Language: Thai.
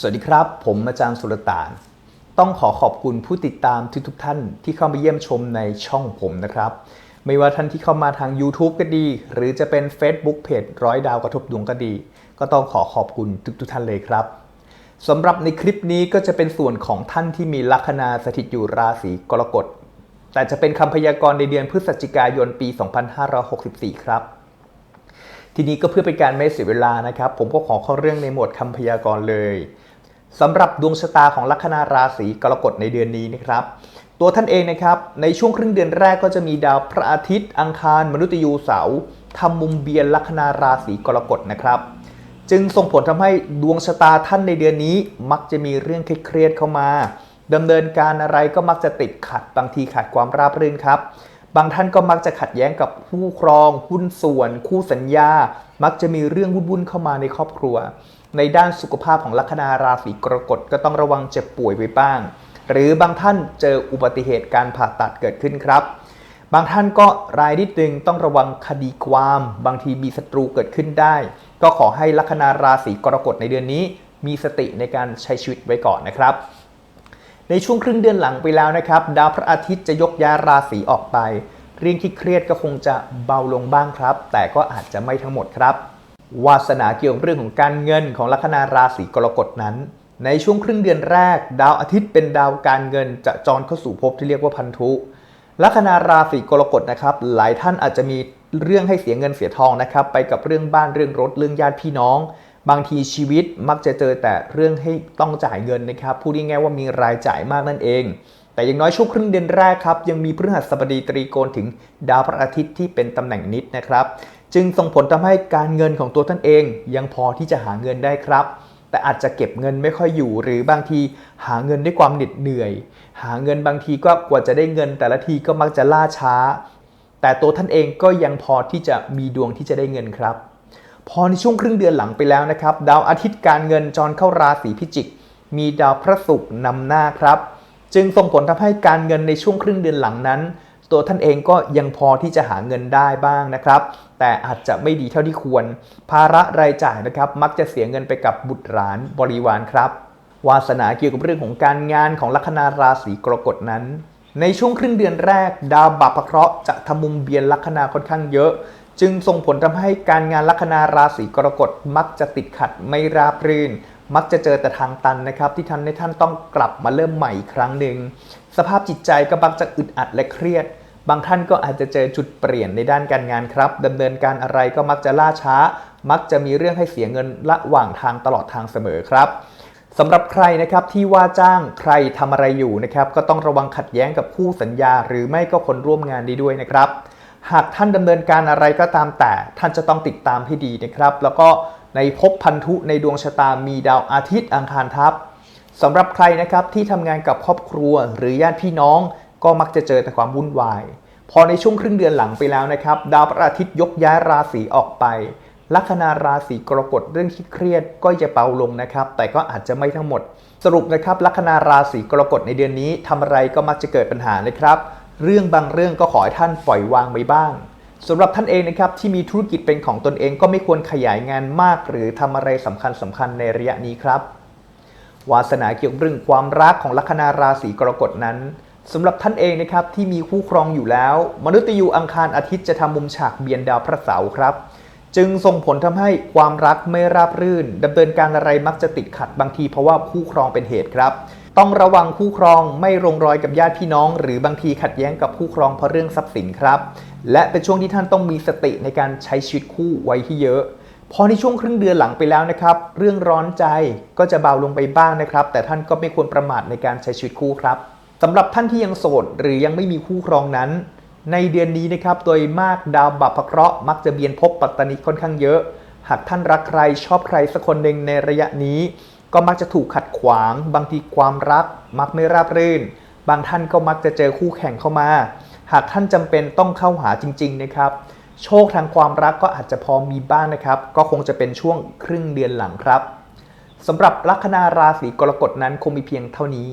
สวัสดีครับ ผมอาจารย์สุรตาน ต้องขอขอบคุณผู้ติดตามทุกๆท่านที่เข้ามาเยี่ยมชมในช่องผมนะครับ ไม่ว่าท่านที่เข้ามาทาง YouTube ก็ดี หรือจะเป็น Facebook เพจร้อยดาวกระทบดวงก็ดี ก็ต้องขอขอบคุณทุกๆท่านเลยครับสำหรับในคลิปนี้ก็จะเป็นส่วนของท่านที่มีลัคนาสถิตอยู่ราศีกรกฎ แต่จะเป็นคำพยากรณ์ในเดือนพฤศจิกายนปี 2564 ครับทีนี้ก็เพื่อเป็นการไม่เสียเวลานะครับ ผมก็ขอเข้าเรื่องในหมวดคำพยากรณ์เลย สำหรับดวงชะตาของลัคนาราศีกรกฎในเดือนนี้นะครับ ตัวท่านเองนะครับ ในช่วงครึ่งเดือนแรกก็จะมีดาวพระอาทิตย์ อังคาร มนุษย์ยูเสาร์ทำมุมเบียนลัคนาราศีกรกฎนะครับ จึงส่งผลทำให้ดวงชะตาท่านในเดือนนี้ มักจะมีเรื่องเครียดเข้ามาดำเนินการอะไรก็มักจะติดขัดบางทีขาดความราบรื่นครับบางท่านก็มักจะขัดแย้งกับคู่ครอง หุ้นส่วน คู่สัญญา มักจะมีเรื่องวุ่นๆเข้ามาในครอบครัว ในด้านสุขภาพของลัคนาราศีกรกฎก็ต้องระวังเจ็บป่วยไปบ้าง หรือบางท่านเจออุบัติเหตุการผ่าตัดเกิดขึ้นครับ บางท่านก็รายนิดนึงต้องระวังคดีความ บางทีมีศัตรูเกิดขึ้นได้ ก็ขอให้ลัคนาราศีกรกฎในเดือนนี้ มีสติในการใช้ชีวิตไว้ก่อนนะครับในช่วงครึ่งเดือนหลังไปแล้วนะครับ ดาวพระอาทิตย์จะยกย้ายราศีออกไป เรื่องที่เครียดก็คงจะเบาลงบ้างครับ แต่ก็อาจจะไม่ทั้งหมดครับ วาสนาเกี่ยวกับเรื่องของการเงินของลัคนาราศีกรกฎนั้น ในช่วงครึ่งเดือนแรก ดาวอาทิตย์เป็นดาวการเงินจะจรเข้าสู่ภพที่เรียกว่าพันธุลัคนาราศีกรกฎนะครับหลายท่านอาจจะมีเรื่องให้เสียเงินเสียทองนะครับไปกับเรื่องบ้านเรื่องรถเรื่องญาติพี่น้อง บางทีชีวิตมักจะเจอแต่เรื่องให้ต้องจ่ายเงินนะครับพูดง่ายๆว่ามีรายจ่ายมากนั่นเอง แต่อย่างน้อยช่วงครึ่งเดือนแรกครับยังมีพฤหัสบดีตรีโกณถึงดาวพระอาทิตย์ที่เป็นตำแหน่งนิดนะครับ จึงส่งผลทำให้การเงินของตัวท่านเอง ยังพอที่จะหาเงินได้ครับ แต่อาจจะเก็บเงินไม่ค่อยอยู่ หรือบางทีหาเงินด้วยความเหน็ดเหนื่อย หาเงินบางทีก็กว่าจะได้เงิน แต่ละทีก็มักจะล่าช้า แต่ตัวท่านเองก็ยังพอที่จะมีดวงที่จะได้เงินครับ พอในช่วงครึ่งเดือนหลังไปแล้วนะครับ ดาวอาทิตย์การเงินจรเข้าราศีพิจิก มีดาวพระศุกร์นำหน้าครับ จึงส่งผลทำให้การเงินในช่วงครึ่งเดือนหลังนั้น ตัวท่านเองก็ยังพอที่จะหาเงินได้บ้างนะครับ แต่อาจจะไม่ดีเท่าที่ควร ภาระรายจ่ายนะครับ มักจะเสียเงินไปกับบุตรหลานบริวารครับ วาสนาเกี่ยวกับเรื่องของการงานของลัคนาราศีกรกฎนั้น ในช่วงครึ่งเดือนแรก ดาวบัพเคราะห์จะทำมุมเบียนลัคนาค่อนข้างเยอะ จึงส่งผลทำให้การงานลัคนาราศีกรกฎมักจะติดขัดไม่ราบรื่น มักจะเจอแต่ทางตันนะครับ ที่ทำให้ท่านต้องกลับมาเริ่มใหม่อีกครั้งหนึ่งสภาพจิตใจก็มักจะอึดอัดและเครียด บางท่านก็อาจจะเจอจุดเปลี่ยนในด้านการงานครับดำเนินการอะไรก็มักจะล่าช้า มักจะมีเรื่องให้เสียเงินระหว่างทางตลอดทางเสมอครับสำหรับใครนะครับที่ว่าจ้างใครทำอะไรอยู่นะครับก็ต้องระวังขัดแย้งกับคู่สัญญา หรือไม่ก็คนร่วมงานด้ด้วยนะครับ หากท่านดำเนินการอะไรก็ตามแต่ ท่านจะต้องติดตามให้ดีนะครับ แล้วก็ ในภพพันธุในดวงชะตามีดาวอาทิตย์อังคารทับสำหรับใครนะครับที่ทำงานกับครอบครัวหรือญาติพี่น้องก็มักจะเจอแต่ความวุ่นวาย พอในช่วงครึ่งเดือนหลังไปแล้วนะครับ ดาวพระอาทิตย์ยกย้ายราศีออกไปลัคนาราศีกรกฎเรื่องที่เครียดก็จะเบาลงนะครับ แต่ก็อาจจะไม่ทั้งหมด สรุปนะครับลัคนาราศีกรกฎในเดือนนี้ทำอะไรก็มักจะเกิดปัญหานะครับ เรื่องบางเรื่องก็ขอให้ท่านปล่อยวางไปบ้าง สำหรับท่านเองนะครับที่มีธุรกิจเป็นของตนเองก็ไม่ควรขยายงานมาก หรือทำอะไรสำคัญสำคัญในระยะนี้ครับ วาสนาเกี่ยวกับเรื่องความรักของลัคนาราศีกรกฎนั้นสำหรับท่านเองนะครับที่มีคู่ครองอยู่แล้ว มนุษย์ยูอังคารอาทิตย์จะทำมุมฉากเบียนดาวพระเสาร์ครับ จึงส่งผลทำให้ความรักไม่ราบรื่นดำเนินการอะไรมักจะติดขัดบางทีเพราะว่าคู่ครองเป็นเหตุครับ ต้องระวังคู่ครองไม่ลงรอยกับญาติพี่น้อง หรือบางทีขัดแย้งกับคู่ครองเพราะเรื่องทรัพย์สินครับ และเป็นช่วงที่ท่านต้องมีสติในการใช้ชีวิตคู่ไว้ที่เยอะพอในช่วงครึ่งเดือนหลังไปแล้วนะครับ เรื่องร้อนใจก็จะเบาลงไปบ้างนะครับ แต่ท่านก็ไม่ควรประมาทในการใช้ชีวิตคู่ครับสำหรับท่านที่ยังโสดหรือยังไม่มีคู่ครองนั้น ในเดือนนี้นะครับโดยมากดาวบัพเคราะห์มักจะเบียนพบปัตตานีค่อนข้างเยอะ หากท่านรักใครชอบใครสักคนหนึ่งในระยะนี้ ก็มักจะถูกขัดขวาง บางทีความรักมักไม่ราบรื่น บางท่านก็มักจะเจอคู่แข่งเข้ามา หากท่านจำเป็นต้องเข้าหาจริง ๆ นะครับ โชคทางความรักก็อาจจะพอมีบ้างนะครับ ก็คงจะเป็นช่วงครึ่งเดือนหลังครับสำหรับลัคนาราศีกรกฎนั้นคงมีเพียงเท่านี้